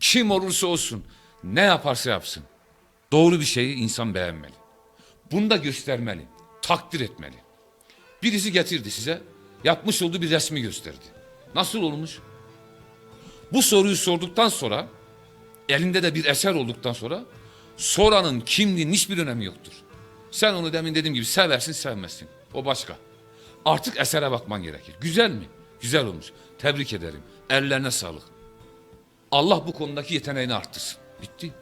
Kim olursa olsun, ne yaparsa yapsın. Doğru bir şeyi insan beğenmeli. Bunu da göstermeli, takdir etmeli. Birisi getirdi size, yapmış olduğu bir resmi gösterdi. Nasıl olmuş? Bu soruyu sorduktan sonra, elinde de bir eser olduktan sonra, soranın kimliğinin hiçbir önemi yoktur. Sen onu demin dediğim gibi seversin sevmezsin. O başka. Artık esere bakman gerekir. Güzel mi? Güzel olmuş. Tebrik ederim. Ellerine sağlık. Allah bu konudaki yeteneğini arttırsın. Bitti.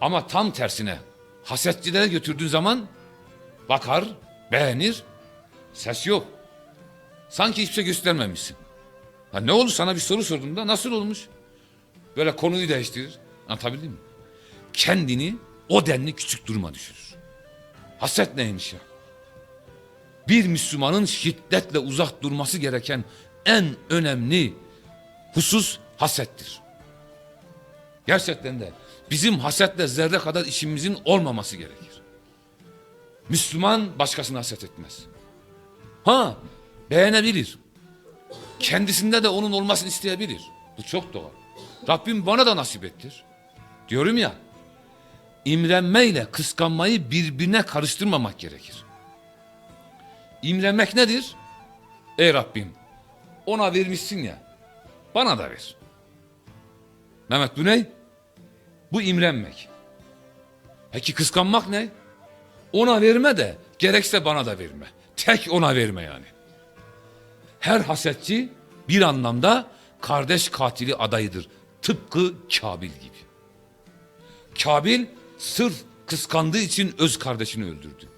Ama tam tersine hasetçilere götürdüğün zaman bakar, beğenir, ses yok. Sanki hiçbir şey göstermemişsin. Ha ne olur sana bir soru sorduğumda nasıl olmuş? Böyle konuyu değiştirir. Anlatabildim mi? Kendini o denli küçük duruma düşürür. Haset neymiş ya? Bir Müslümanın şiddetle uzak durması gereken en önemli husus hasettir. Gerçekten de bizim hasetle zerre kadar işimizin olmaması gerekir. Müslüman başkasına haset etmez. Ha beğenebilir. Kendisinde de onun olmasını isteyebilir. Bu çok doğal. Rabbim bana da nasip ettir. Diyorum ya imrenmeyle kıskanmayı birbirine karıştırmamak gerekir. İmrenmek nedir? Ey Rabbim ona vermişsin ya bana da ver. Mehmet bu ne? Bu imrenmek. Peki kıskanmak ne? Ona verme de gerekse bana da verme. Tek ona verme yani. Her hasetçi bir anlamda kardeş katili adayıdır. Tıpkı Kabil gibi. Kabil sırf kıskandığı için öz kardeşini öldürdü.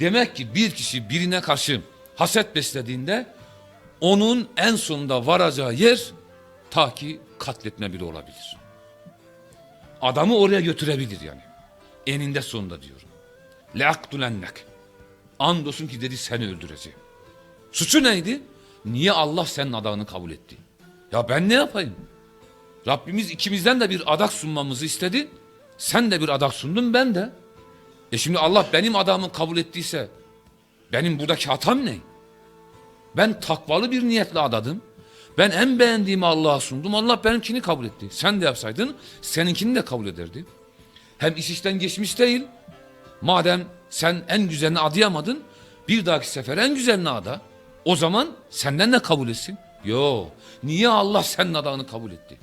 Demek ki bir kişi birine karşı haset beslediğinde onun en sonunda varacağı yer ta ki katletme bile olabilir. Adamı oraya götürebilir yani. Eninde sonunda diyorum. Leaktulennek. Andolsun ki dedi seni öldüreceğim. Suçu neydi? Niye Allah senin adağını kabul etti? Ya ben ne yapayım? Rabbimiz ikimizden de bir adak sunmamızı istedi. Sen de bir adak sundun ben de. E şimdi Allah benim adamı kabul ettiyse benim buradaki hatam ne? Ben takvalı bir niyetle adadım. Ben en beğendiğimi Allah'a sundum. Allah benimkini kabul etti. Sen de yapsaydın seninkini de kabul ederdi. Hem iş işten geçmiş değil. Madem sen en güzelini adayamadın bir dahaki sefer en güzelini ada. O zaman senden de kabul etsin. Yo. Niye Allah senin adağını kabul etti?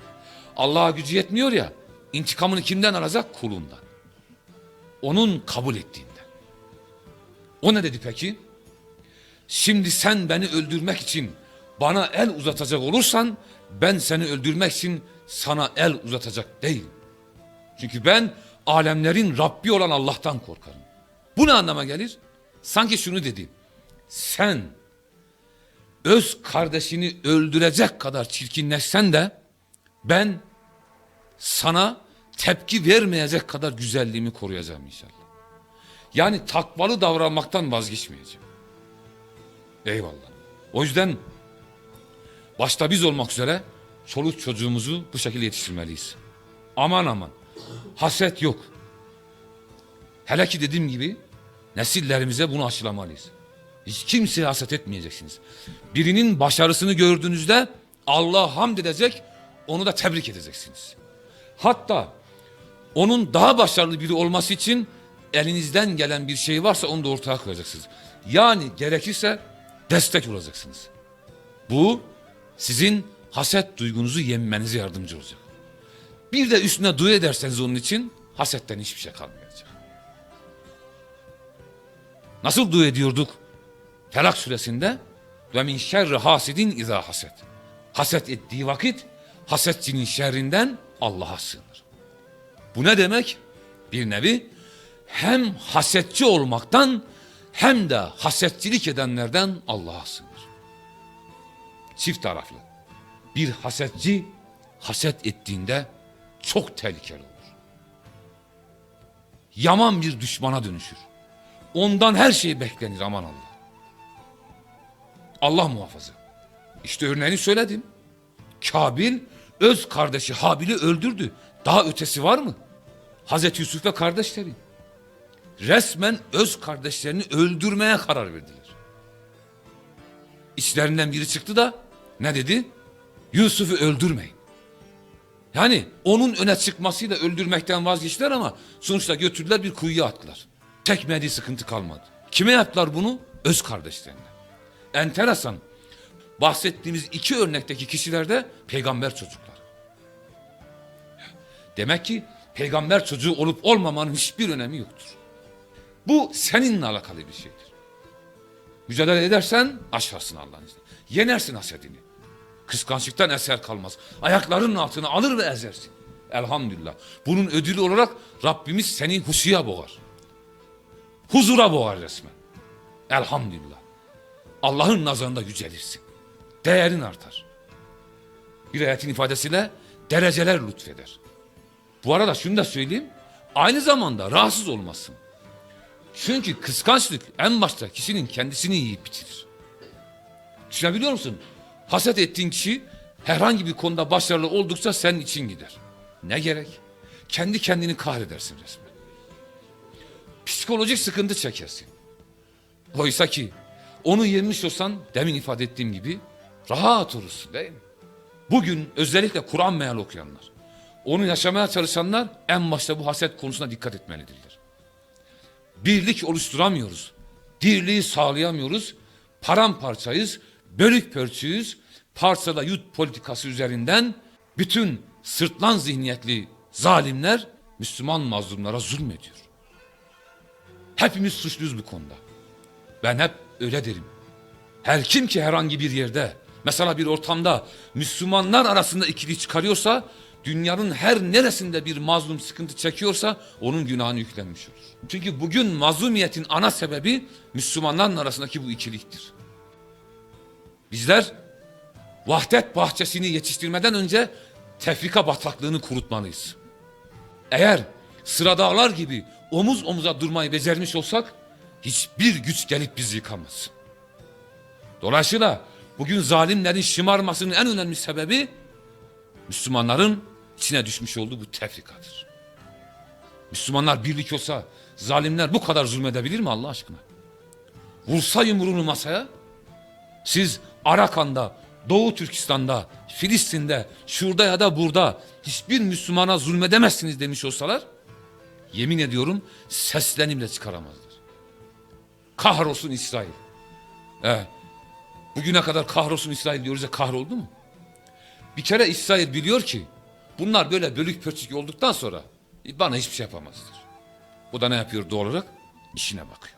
Allah'a gücü yetmiyor ya. İntikamını kimden alacak? Kulundan. Onun kabul ettiğinden. O ne dedi peki? Şimdi sen beni öldürmek için bana el uzatacak olursan ben seni öldürmek için sana el uzatacak değilim. Çünkü ben alemlerin Rabbi olan Allah'tan korkarım. Bu ne anlama gelir? Sanki şunu dedi. Sen öz kardeşini öldürecek kadar çirkinleşsen de ben sana tepki vermeyecek kadar güzelliğimi koruyacağım inşallah. Yani takvalı davranmaktan vazgeçmeyeceğim. Eyvallah. O yüzden başta biz olmak üzere çoluk çocuğumuzu bu şekilde yetiştirmeliyiz. Aman aman. Haset yok. Hele ki dediğim gibi nesillerimize bunu aşılamalıyız. Hiç kimseye haset etmeyeceksiniz. Birinin başarısını gördüğünüzde Allah'a hamd edecek, onu da tebrik edeceksiniz. Hatta onun daha başarılı biri olması için elinizden gelen bir şey varsa onu da ortaya koyacaksınız. Yani gerekirse destek olacaksınız. Bu sizin haset duygunuzu yenmenize yardımcı olacak. Bir de üstüne dua ederseniz onun için hasetten hiçbir şey kalmayacak. Nasıl dua ediyorduk? Felak suresinde ve min şerri hasidin izâ haset. Haset ettiği vakit hasetçinin şerrinden Allah'a sığınır. Bu ne demek? Bir nevi hem hasetçi olmaktan hem de hasetçilik edenlerden Allah'a sığınır. Çift taraflı. Bir hasetçi haset ettiğinde çok tehlikeli olur. Yaman bir düşmana dönüşür. Ondan her şey beklenir aman Allah. Allah muhafaza. İşte örneğini söyledim. Kabil öz kardeşi Habil'i öldürdü. Daha ötesi var mı? Hazreti Yusuf ve kardeşleri. Resmen öz kardeşlerini öldürmeye karar verdiler. İçlerinden biri çıktı da ne dedi? Yusuf'u öldürmeyin. Yani onun öne çıkmasıyla öldürmekten vazgeçtiler ama sonuçta götürdüler bir kuyuya attılar. Çekmediği sıkıntı kalmadı. Kime yaptılar bunu? Öz kardeşlerine. Enteresan. Bahsettiğimiz iki örnekteki kişiler de peygamber çocuklar. Demek ki peygamber çocuğu olup olmamanın hiçbir önemi yoktur. Bu seninle alakalı bir şeydir. Mücadele edersen aşarsın Allah'ın izniyle. Yenersin hasedini. Kıskançlıktan eser kalmaz. Ayaklarının altına alır ve ezersin. Elhamdülillah. Bunun ödülü olarak Rabbimiz seni husuya boğar. Huzura boğar resmen. Elhamdülillah. Allah'ın nazarında yücelirsin. Değerin artar. Bir ayetin ifadesiyle dereceler lütfeder. Bu arada şunu da söyleyeyim. Aynı zamanda rahatsız olmasın. Çünkü kıskançlık en başta kişinin kendisini yiyip bitirir. Düşünebiliyor musun? Haset ettiğin kişi herhangi bir konuda başarılı oldukça senin için gider. Ne gerek? Kendi kendini kahredersin resmen. Psikolojik sıkıntı çekersin. Oysa ki onu yemiş olsan demin ifade ettiğim gibi rahat olursun değil mi? Bugün özellikle Kur'an meal okuyanlar, onu yaşamaya çalışanlar en başta bu haset konusuna dikkat etmelidirler. Birlik oluşturamıyoruz. Dirliği sağlayamıyoruz. Paramparçayız, bölük pörçüyüz. Parçala yut politikası üzerinden bütün sırtlan zihniyetli zalimler Müslüman mazlumlara zulmediyor. Hepimiz suçluyuz bu konuda. Ben hep öyle derim. Her kim ki herhangi bir yerde, mesela bir ortamda Müslümanlar arasında ikili çıkarıyorsa, dünyanın her neresinde bir mazlum sıkıntı çekiyorsa onun günahını yüklenmiş olur. Çünkü bugün mazlumiyetin ana sebebi Müslümanların arasındaki bu ikiliktir. Bizler vahdet bahçesini yetiştirmeden önce tefrika bataklığını kurutmalıyız. Eğer sıradağlar gibi omuz omuza durmayı becermiş olsak hiçbir güç gelip bizi yıkamaz. Dolayısıyla bugün zalimlerin şımarmasının en önemli sebebi Müslümanların içine düşmüş olduğu bu tefrikadır. Müslümanlar birlik olsa zalimler bu kadar zulmedebilir mi Allah aşkına? Vursa yumruğunu masaya siz Arakan'da, Doğu Türkistan'da, Filistin'de, şurada ya da burada hiçbir Müslümana zulmedemezsiniz demiş olsalar yemin ediyorum seslenimle çıkaramazlar. Kahrolsun İsrail. Evet. Bugüne kadar kahrolsun İsrail diyoruz ya kahroldu mu? Bir kere İsrail biliyor ki bunlar böyle bölük pörçük olduktan sonra bana hiçbir şey yapamazlar. Bu da ne yapıyor doğal olarak? İşine bakıyor.